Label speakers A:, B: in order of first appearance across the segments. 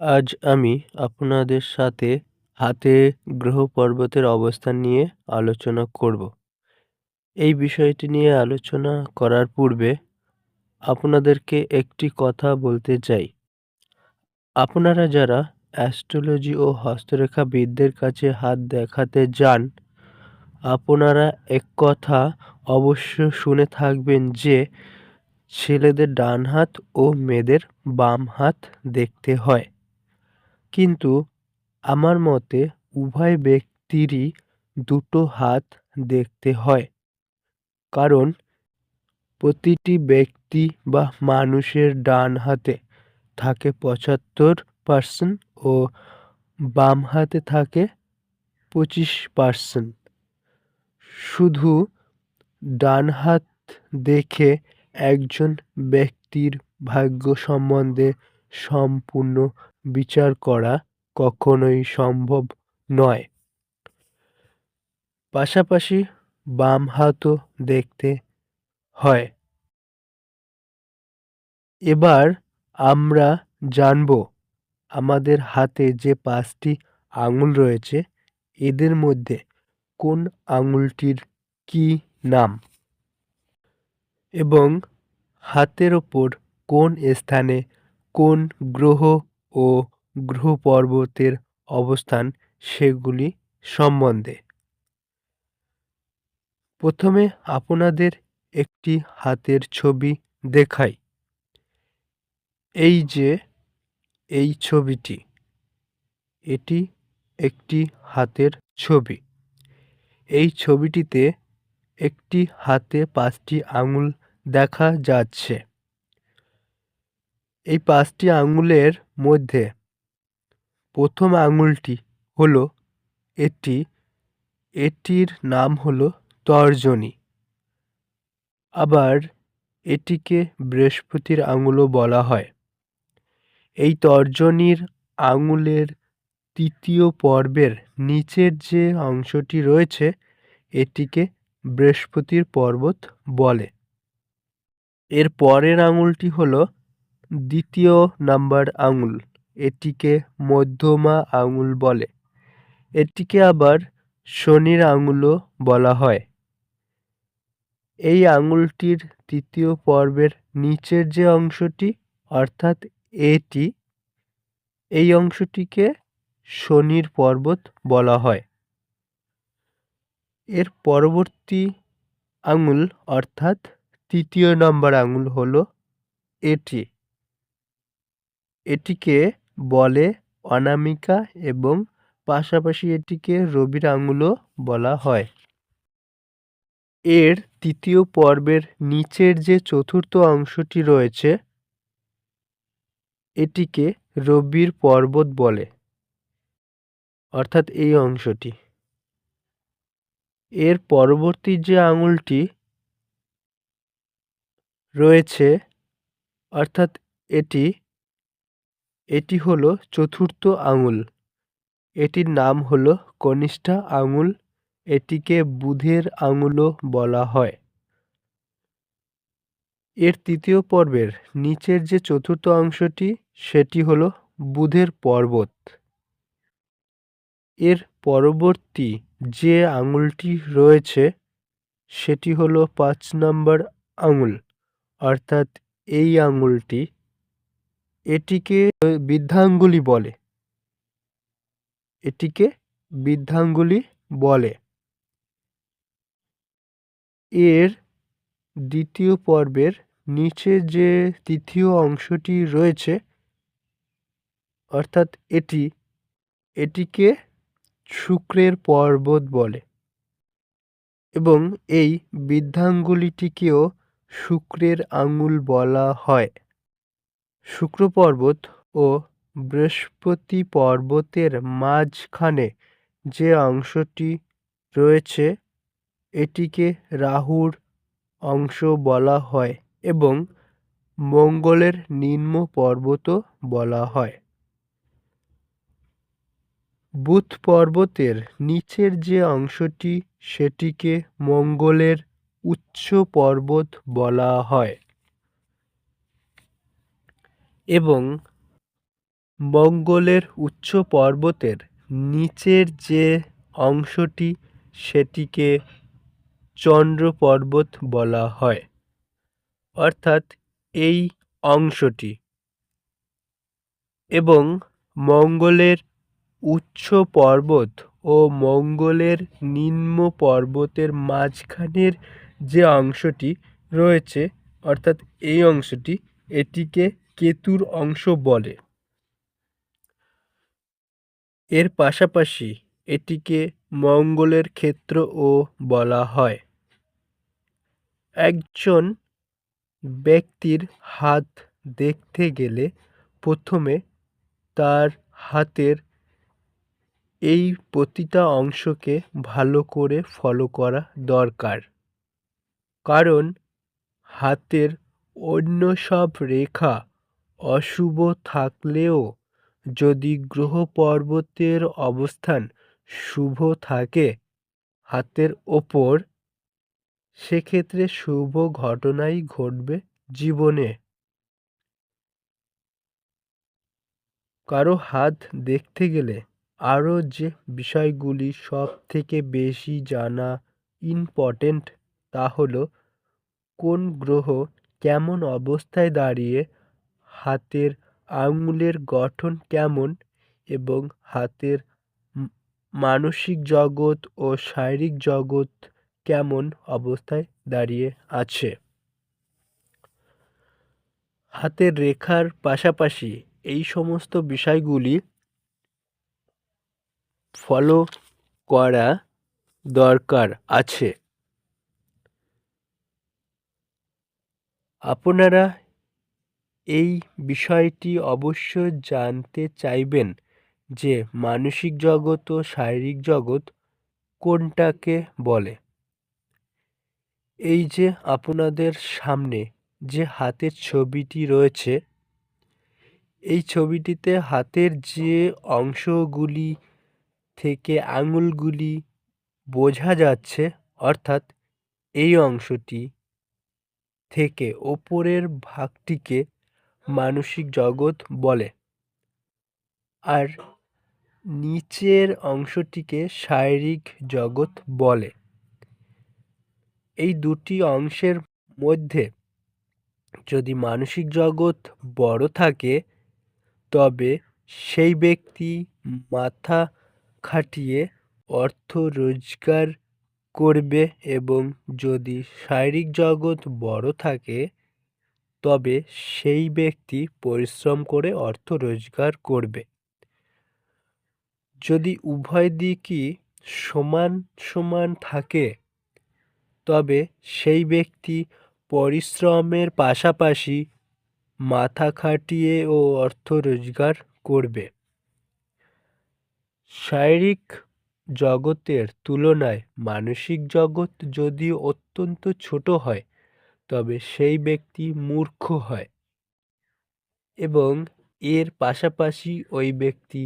A: আজ আমি আপনাদের সাথে হাতে গ্রহ পর্বতের অবস্থান নিয়ে আলোচনা করব। এই বিষয়টি নিয়ে আলোচনা করার পূর্বে আপনাদেরকে একটি কথা বলতে চাই। আপনারা যারা অ্যাস্ট্রোলজি ও হস্তরেখা বিদদের কাছে হাত দেখাতে যান, আপনারা এক কথা অবশ্য শুনে থাকবেন যে ছেলেদের ডান হাত ও মেয়েদের বাম হাত দেখতে হয়। কিন্তু আমার মতে উভয় ব্যক্তিরই দুটো হাত দেখতে হয়। কারণ প্রতিটি ব্যক্তি বা মানুষের ডান হাতে থাকে পঁচাত্তর পার্সেন্ট ও বাম হাতে থাকে পঁচিশ পার্সেন্ট শুধু ডান হাত দেখে একজন ব্যক্তির ভাগ্য সম্বন্ধে সম্পূর্ণ বিচার করা কখনোই সম্ভব নয়। পাশাপাশি বাম হাতও দেখতে হয়। এবার আমরা জানব আমাদের হাতে যে পাঁচটি আঙুল রয়েছে, এদের মধ্যে কোন আঙুলটির কি নাম এবং হাতের ওপর কোন স্থানে কোন গ্রহ ও গ্রহ পর্বতের অবস্থান সেগুলি সম্বন্ধে। প্রথমে আপনাদের একটি হাতের ছবি দেখাই। এই যে, এই ছবিটি, এটি একটি হাতের ছবি। এই ছবিটিতে একটি হাতে পাঁচটি আঙুল দেখা যাচ্ছে। এই পাঁচটি আঙুলের মধ্যে প্রথম আঙুলটি হলো এটি। এটির নাম হলো তর্জনী। আবার এটিকে বৃহস্পতির আঙুলও বলা হয়। এই তর্জনীর আঙুলের তৃতীয় পর্বের নিচের যে অংশটি রয়েছে, এটিকে বৃহস্পতির পর্বত বলে। এর পরের আঙুলটি হলো দ্বিতীয় নাম্বার আঙুল, এটিকে মধ্যমা আঙুল বলে। এটিকে আবার শনির আঙুলও বলা হয়। এই আঙুলটির তৃতীয় পর্বের নিচের যে অংশটি, অর্থাৎ এটি, এই অংশটিকে শনির পর্বত বলা হয়। এর পরবর্তী আঙুল, অর্থাৎ তৃতীয় নম্বর আঙুল হলো এটি। এটিকে বলে অনামিকা এবং পাশাপাশি এটিকে রবির আঙুলও বলা হয়। এর তৃতীয় পর্বের নিচের যে চতুর্থ অংশটি রয়েছে, এটিকে রবির পর্বত বলে, অর্থাৎ এই অংশটি। এর পরবর্তী যে আঙুলটি রয়েছে, অর্থাৎ এটি এটি হলো চতুর্থ আঙুল। এটির নাম হলো কনিষ্ঠা আঙুল। এটিকে বুধের আঙুলও বলা হয়। এর তৃতীয় পর্বের নিচের যে চতুর্থ অংশটি, সেটি হলো বুধের পর্বত। এর পরবর্তী যে আঙুলটি রয়েছে, সেটি হলো পাঁচ নম্বর আঙুল। অর্থাৎ এই আঙুলটি এটিকে বৃদ্ধাঙ্গুলি বলে। এটিকে বৃদ্ধাঙ্গুলি বলে। এর দ্বিতীয় পর্বের নিচে যে তৃতীয় অংশটি রয়েছে, অর্থাৎ এটি, এটিকে শুক্রের পর্বত বলে এবং এই বৃদ্ধাঙ্গুলিটিকেও শুক্রের আঙুল বলা হয়। শুক্র পর্বত ও বৃহস্পতি পর্বতের মাঝখানে যে অংশটি রয়েছে, এটিকে রাহুর অংশ বলা হয় এবং মঙ্গলের নিম্ন পর্বতও বলা হয়। বুধ পর্বতের নিচের যে অংশটি, সেটিকে মঙ্গলের উচ্চ পর্বত বলা হয়। এবং মঙ্গলের উচ্চ পর্বতের নিচের যে অংশটি সেটিকে চন্দ্র পর্বত বলা হয়। অর্থাৎ এই অংশটি। এবং মঙ্গলের উচ্চ পর্বত ও মঙ্গলের নিম্ন পর্বতের মাঝখানের যে অংশটি রয়েছে, অর্থাৎ এই অংশটি, এটিকে কেতুর অংশ বলে। এর পাশাপাশি এটিকে মঙ্গলের ক্ষেত্রও বলা হয়। একজন ব্যক্তির হাত দেখতে গেলে প্রথমে তার হাতের এই প্রতিটা অংশকে ভালো করে ফলো করা দরকার। কারণ হাতের অন্য সব রেখা অশুভ থাকলেও যদি গ্রহ পর্বতের অবস্থান শুভ থাকে হাতের ওপর, সেক্ষেত্রে শুভ ঘটনাই ঘটবে জীবনে। কারও হাত দেখতে গেলে আরও যে বিষয়গুলি সব থেকে বেশি জানা ইম্পর্টেন্ট তা হলো কোন গ্রহ কেমন অবস্থায় দাঁড়িয়ে হাতের আঙুলের গঠন কেমন এবং হাতের মানসিক জগৎ ও শারীরিক জগৎ কেমন অবস্থায় দাঁড়িয়ে আছে? হাতের রেখার পাশাপাশি এই সমস্ত বিষয়গুলি ফলো করা দরকার আছে। আপনারা এই বিষয়টি অবশ্য জানতে চাইবেন যে মানসিক জগৎ ও শারীরিক জগৎ কোনটাকে বলে। এই যে আপনাদের সামনে যে হাতের ছবিটি রয়েছে, এই ছবিটিতে হাতের যে অংশগুলি থেকে আঙুলগুলি বোঝা যাচ্ছে, অর্থাৎ এই অংশটি থেকে ওপরের ভাগটিকে মানসিক জগৎ বলে। আর নিচের অংশটিকে শারীরিক জগৎ বলে। এই দুটি অংশের মধ্যে যদি মানসিক জগৎ বড় থাকে, তবে সেই ব্যক্তি মাথা খাটিয়ে অর্থ রোজগার করবে এবং যদি শারীরিক জগৎ বড় থাকে তবে সেই ব্যক্তি পরিশ্রম করে অর্থ রোজগার করবে। যদি উভয় দিকই সমান সমান থাকে, তবে সেই ব্যক্তি পরিশ্রমের পাশাপাশি মাথা খাটিয়ে ও অর্থ রোজগার করবে। শারীরিক জগতের তুলনায় মানসিক জগৎ যদি অত্যন্ত ছোট হয় তবে সেই ব্যক্তি মূর্খ হয় এবং এর পাশাপাশি ওই ব্যক্তি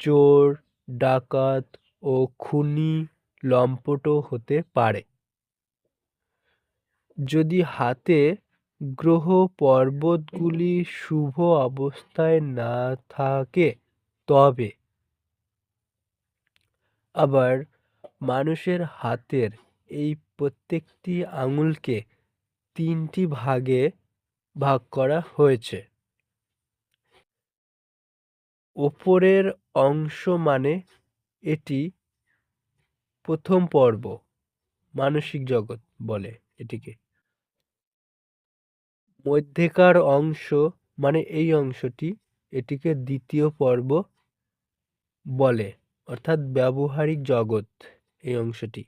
A: চোর, ডাকাত ও খুনি, লম্পটও হতে পারে। যদি হাতে গ্রহ পর্বতগুলি শুভ অবস্থায় না থাকে, তবে আবার মানুষের হাতের এই প্রত্যেকটি আঙুলকে তিনটি ভাগে ভাগ করা হয়েছে। ওপরের অংশ মানে এটি প্রথম পর্ব, মানসিক জগৎ বলে এটিকে। মধ্যেকার অংশ মানে এই অংশটি এটিকে দ্বিতীয় পর্ব বলে, অর্থাৎ ব্যবহারিক জগৎ এই অংশটি।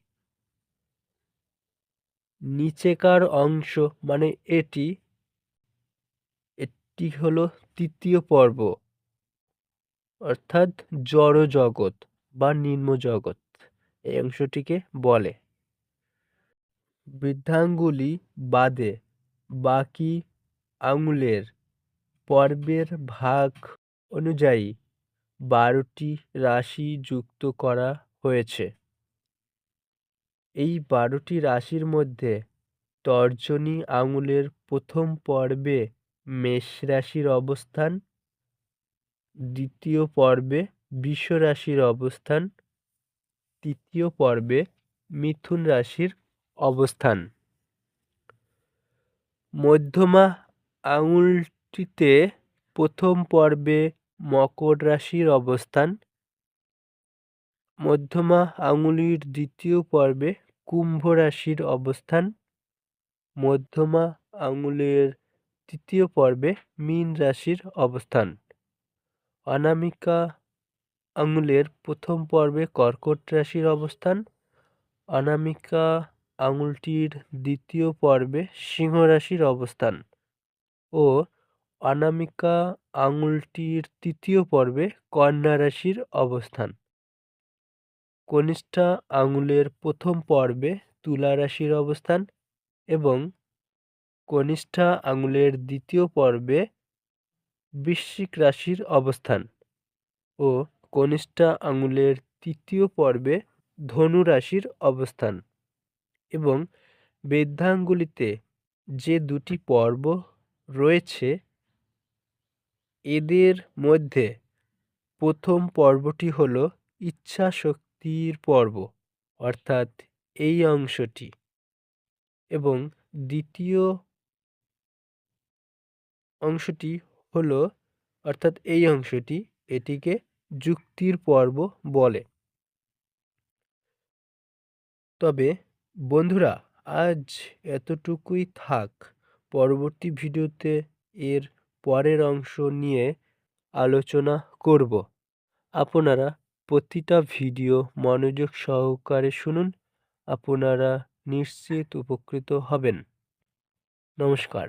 A: নিচেকার অংশ মানে এটি এটি হলো তৃতীয় পর্ব, অর্থাৎ জড় জগৎ বা নিম্ন জগৎ এই অংশটিকে বলে। বৃদ্ধাঙ্গুলি বাদে বাকি আঙুলের পর্বের ভাগ অনুযায়ী বারোটি রাশি যুক্ত করা হয়েছে। এই বারোটি রাশির মধ্যে তর্জনী আঙুলের প্রথম পর্বে মেষ রাশির অবস্থান, দ্বিতীয় পর্বে বৃষ রাশির অবস্থান, তৃতীয় পর্বে মিথুন রাশির অবস্থান। মধ্যমা আঙুলটিতে প্রথম পর্বে মকর রাশির অবস্থান, মধ্যমা আঙুলির দ্বিতীয় পর্বে কুম্ভ রাশির অবস্থান, মধ্যমা আঙুলের তৃতীয় পর্বে মীন রাশির অবস্থান। অনামিকা আঙুলের প্রথম পর্বে কর্কট রাশির অবস্থান, অনামিকা আঙুলটির দ্বিতীয় পর্বে সিংহ রাশির অবস্থান ও অনামিকা আঙুলটির তৃতীয় পর্বে কন্যা রাশির অবস্থান। কনিষ্ঠা আঙুলের প্রথম পর্বে তুলা রাশির অবস্থান এবং কনিষ্ঠা আঙুলের দ্বিতীয় পর্বে বৃশ্চিক রাশির অবস্থান ও কনিষ্ঠা আঙুলের তৃতীয় পর্বে ধনু রাশির অবস্থান এবং বৃদ্ধাঙ্গুলিতে যে দুটি পর্ব রয়েছে, এদের মধ্যে প্রথম পর্বটি হলো ইচ্ছা শক্তির পর্ব, অর্থাৎ এই অংশটি। এবং দ্বিতীয় অংশটি হলো, অর্থাৎ এই অংশটি এটিকে যুক্তির পর্ব বলে। তবে বন্ধুরা, আজ এতটুকুই থাক। পরবর্তী ভিডিওতে এর পরের অংশ নিয়ে আলোচনা করব। আপনারা প্রতিটা ভিডিও মনোযোগ সহকারে শুনুন। আপনারা নিশ্চিত উপকৃত হবেন। নমস্কার।